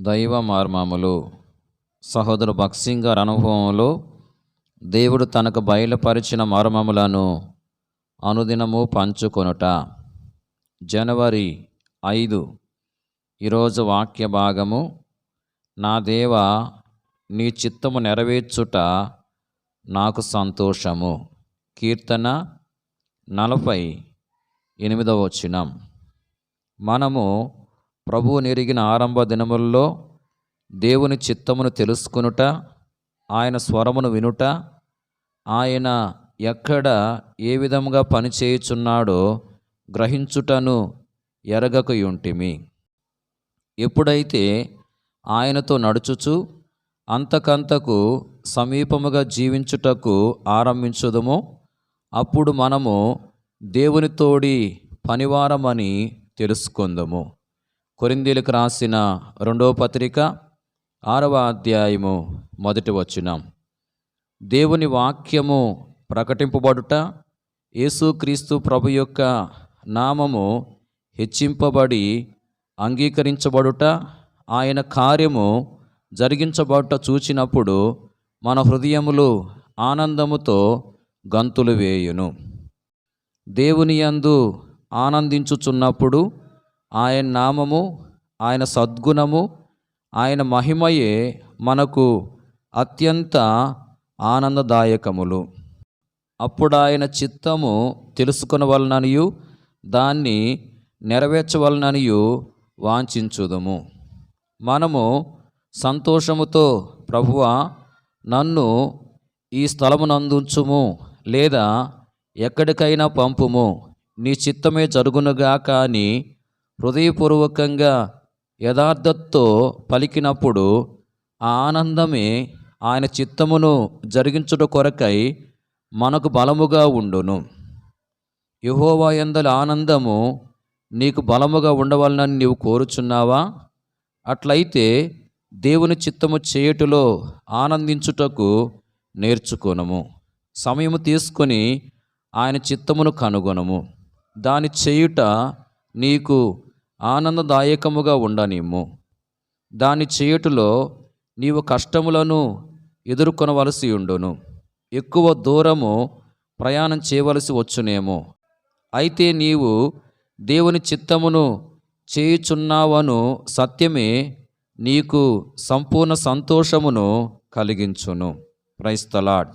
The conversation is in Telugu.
దైవ మార్మములు. సహోదరు భక్సింగ్ గారి అనుభవంలో దేవుడు తనకు బయలుపరిచిన మర్మములను అనుదినము పంచుకొనుట. జనవరి ఐదు ఈరోజు వాక్య భాగము. నా దేవ నీ చిత్తము నెరవేర్చుట నాకు సంతోషము. కీర్తన నలభై ఎనిమిదవ వచనం. మనము ప్రభువు నెరిగిన ఆరంభ దినముల్లో దేవుని చిత్తమును తెలుసుకొనుట ఆయన స్వరమును వినుట ఆయన ఎక్కడ ఏ విధముగా పనిచేయుచున్నాడో గ్రహించుటను ఎరగకయుంటిమి. ఎప్పుడైతే ఆయనతో నడుచుచు అంతకంతకు సమీపముగా జీవించుటకు ఆరంభించుదమో అప్పుడు మనము దేవునితోడి పనివారమని తెలుసుకుందము. కొరిందీలకు రాసిన రెండవ పత్రిక ఆరవ అధ్యాయము మొదటి వచ్చిన దేవుని వాక్యము ప్రకటింపబడుట యేసుక్రీస్తు ప్రభు యొక్క నామము హెచ్చింపబడి అంగీకరించబడుట ఆయన కార్యము జరిగించబడుట చూచినప్పుడు మన హృదయములు ఆనందముతో గంతులు వేయును. దేవుని యందు ఆనందించుచున్నప్పుడు ఆయన నామము ఆయన సద్గుణము ఆయన మహిమయే మనకు అత్యంత ఆనందదాయకములు. అప్పుడు ఆయన చిత్తము తెలుసుకునవలననియు దాన్ని నెరవేర్చవలననియు వాంఛించుదము. మనము సంతోషముతో ప్రభువ నన్ను ఈ స్థలమునందుంచుము లేదా ఎక్కడికైనా పంపుము నీ చిత్తమే జరుగునుగా కానీ హృదయపూర్వకంగా యథార్థతో పలికినప్పుడు ఆ ఆనందమే ఆయన చిత్తమును జరిగించుట కొరకై మనకు బలముగా ఉండును. యహోవా ఎందల ఆనందము నీకు బలముగా ఉండవలనని నీవు కోరుచున్నావా? అట్లయితే దేవుని చిత్తము చేయుటలో ఆనందించుటకు నేర్చుకోనము. సమయము తీసుకొని ఆయన చిత్తమును కనుగొనము. దాని చేయుట నీకు ఆనందదాయకముగా ఉండనిమ్ము. దాని చేయుటలో నీవు కష్టములను ఎదుర్కొనవలసి ఉండును. ఎక్కువ దూరము ప్రయాణం చేయవలసి వచ్చునేమో. అయితే నీవు దేవుని చిత్తమును చేయుచున్నావను సత్యమే నీకు సంపూర్ణ సంతోషమును కలిగించును. క్రైస్తలాడ్